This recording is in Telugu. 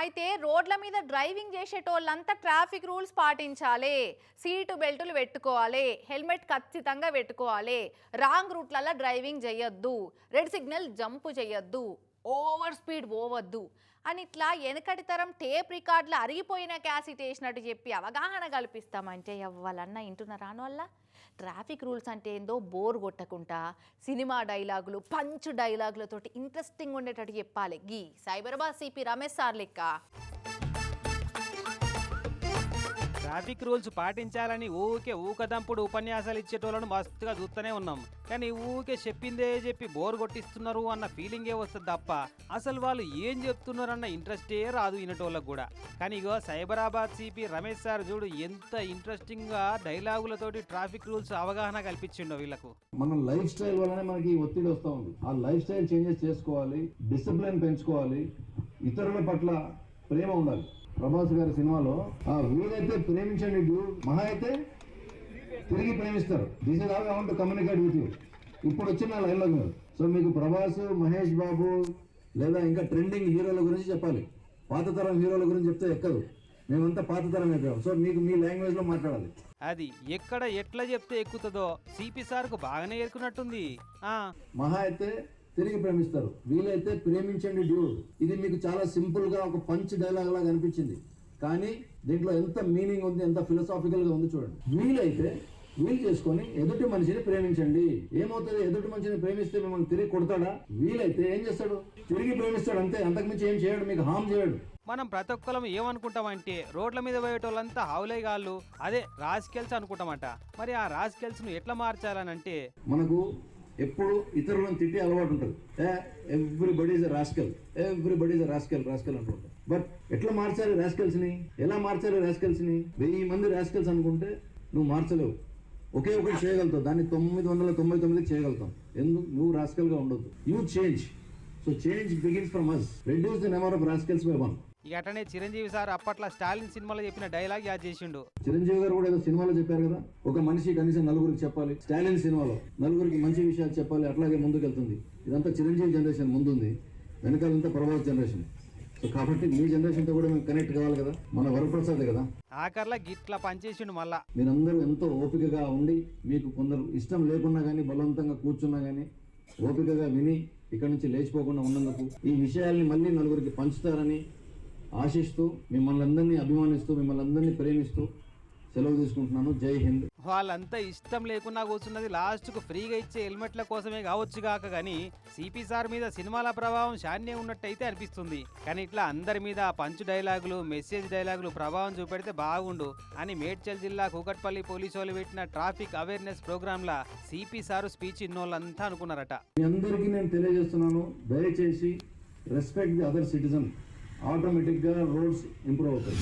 అయితే రోడ్ల మీద డ్రైవింగ్ చేసేటోళ్ళంతా ట్రాఫిక్ రూల్స్ పాటించాలి. సీటు బెల్టులు పెట్టుకోవాలి. హెల్మెట్ ఖచ్చితంగా పెట్టుకోవాలి. రాంగ్ రూట్లలో డ్రైవింగ్ చేయొద్దు రెడ్ సిగ్నల్ జంప్ చేయొద్దు ఓవర్ స్పీడ్ పోవద్దు. అని ఇట్లా వెనకటి తరం టేప్ రికార్డులు అరిగిపోయిన క్యాసెట్ వేసినట్టు చెప్పి అవగాహన కల్పిస్తామంటే ఎవ్వాలన్నా వింటున్నారా వల్ల ట్రాఫిక్ రూల్స్ అంటే ఏందో బోర్ కొట్టకుండా సినిమా డైలాగులు పంచ్ డైలాగులతోటి ఇంట్రెస్టింగ్ ఉండేటట్టు చెప్పాలి. గీ సైబరాబాద్ సిపి రమేష్ సార్ లెక్క. ట్రాఫిక్ రూల్స్ పాటించాలని ఊకే ఊకదంపుడు ఉపన్యాసాలు ఇచ్చేటోళ్ళను మస్తుగా చూస్తూనే ఉన్నాం. కానీ ఊకే చెప్పిందే చెప్పి బోర్ కొట్టిస్తున్నారు అన్న ఫీలింగే వస్తుంది తప్ప అసలు వాళ్ళు ఏం చెప్తున్నారన్న ఇంట్రెస్టే రాదు వినటోళ్ళకు కూడా. కానీ ఇగో సైబరాబాద్ సిపి రమేష్ సార్ చూడు ఎంత ఇంట్రెస్టింగ్గా డైలాగులతోటి ట్రాఫిక్ రూల్స్ అవగాహన కల్పించిండో వీళ్ళకు. మనం లైఫ్ స్టైల్ వల్లనే మనకి ఒత్తిడి వస్తూ ఉంది. ఆ లైఫ్ స్టైల్ చేంజెస్ చేసుకోవాలి డిసిప్లిన్ పెంచుకోవాలి ఇతరుల పట్ల ప్రేమ ఉండాలి. ప్రభాస్ గారి సినిమాలో ఆ వీలైతే ప్రేమించండి dude. మహా అయితే తిరిగి ప్రేమిస్తారు. This is have I want communicate with you ఇప్పుడు వచ్చిన లైన్లో మీరు సో మీకు ప్రభాస్ మహేష్ బాబు లేదా ఇంకా ట్రెండింగ్ హీరోల గురించి చెప్పాలి. పాత తరం హీరోల గురించి చెప్తే ఎక్కదు. మేమంతా పాత తరం అయిపోయాం. సో మీకు మీ లాంగ్వేజ్లో మాట్లాడాలి. అది ఎక్కడ ఎట్లా చెప్తే ఎక్కుతుందో సిపి సార్కు బాగానే ఎరుకున్నట్టుంది మహా అయితే తిరిగి ప్రేమిస్తారు. వీలైతే ప్రేమించండి డ్యూడ్ ఇది మీకు చాలా సింపుల్గా ఒక పంచ్ డైలాగ్ లాగా అనిపించింది. కానీ దీంట్లో ఎంత మీనింగ్ ఉంది ఎంత ఫిలసాఫికల్గా ఉంది చూడండి. వీలైతే వీలు చేసుకొని ఎదుటి మనిషిని ప్రేమించండి. ఏమవుతుంది? ఎదుటి మనిషిని ప్రేమిస్తే మిమ్మల్ని తిరిగి కొడతాడా? వీలైతే ఏం చేస్తాడు? తిరిగి ప్రేమిస్తాడు అంతే. అంతకుమించి ఏం చేయడు మీకు హామ్ చేయడు. మనం ప్రతి ఒక్కరం ఏమనుకుంటామంటే రోడ్ల మీద పోయేటోళ్ళంతా హౌలేగాళ్ళు అదే రాజకీయల్స్ అనుకుంటామట మరి ఆ రాజకీయల్స్ను ఎట్లా మార్చాలని అంటే మనకు ఎప్పుడు ఇతరులను తిట్టి అలవాటు ఉంటుంది. Everybody is rascal everybody is rascal rascal అంటుంటారు బట్ ఎట్లా మార్చాలి రాస్కల్స్ని ఎలా మార్చాలి రాస్కల్స్ని వెయ్యి మంది రాస్కల్స్ అనుకుంటే నువ్వు మార్చలేవు. ఒకే ఒకటి చేయగలుగుతావు. దాన్ని తొమ్మిది వందల తొంభై తొమ్మిది చేయగలుగుతాం. ఎందుకు? నువ్వు రాస్కల్గా ఉండొద్దు. You change so change begins from us reduce the number of rascals by one ఇక అట్లనే చిరంజీవి సార్ అప్పట్లో స్టాలిన్ సినిమాలో చెప్పిన డైలాగ్ యాద్ చేసిండు. చిరంజీవి గారు కూడా ఏదో సినిమాలో చెప్పారు కదా? ఒక మనిషి కనీసం నలుగురికి చెప్పాలి. స్టాలిన్ సినిమాలో నలుగురికి మంచి విషయాలు చెప్పాలి అట్లాగే ముందుకెళ్తుంది. ఇదంతా చిరంజీవి జనరేషన్ ముందుంది. వెనకాలంతా ప్రభాస్ జనరేషన్ సో కాబట్టి మీ జనరేషన్తో కూడా మేము కనెక్ట్ కావాలి కదా? మన వరప్రసాద్ కదా? ఆఖర్లా గిట్లా పనిచేసిండు మళ్ళా. మీరందరూ ఎంతో ఓపికగా ఉండి మీకు కొందరు ఇష్టం లేకున్నా కానీ బలవంతంగా కూర్చున్నా కానీ ఓపికగా విని ఇక్కడ నుంచి లేచిపోకుండా ఉన్నందుకు ఈ విషయాల్ని మళ్ళీ నలుగురికి పంచుతారని ఆశిస్తూ మిమ్మల్ని అందరినీ అభిమానిస్తూ మిమ్మల్ని అందరినీ ప్రేమిస్తూ సెలవు తీసుకుంటున్నాను. జై హింద్. వాళ్ళంతా ఇష్టం లేకున్నా కూర్చున్నది లాస్ట్కు ఫ్రీగా ఇచ్చే హెల్మెట్ల కోసమే కావచ్చు కాక కానీ సిపి సార్ మీద సినిమాల ప్రభావం శాన్నే ఉన్నట్టయితే అనిపిస్తుంది. కానీ ఇట్లా అందరి మీద పంచ్ డైలాగులు మెసేజ్ డైలాగులు ప్రభావం చూపెడితే బాగుండు అని మేడ్చల్ జిల్లా కూకట్పల్లి పోలీసు వాళ్ళు పెట్టిన ట్రాఫిక్ అవేర్నెస్ ప్రోగ్రామ్ లా సిపి సారు స్పీచ్ ఇన్నోళ్ళంతా అనుకున్నారట. మీ అందరికీ నేను తెలియజేస్తున్నాను దయచేసి రెస్పెక్ట్ ది అదర్ సిటిజన్ ఆటోమేటిక్గా రోడ్స్ ఇంప్రూవ్ అవుతాయి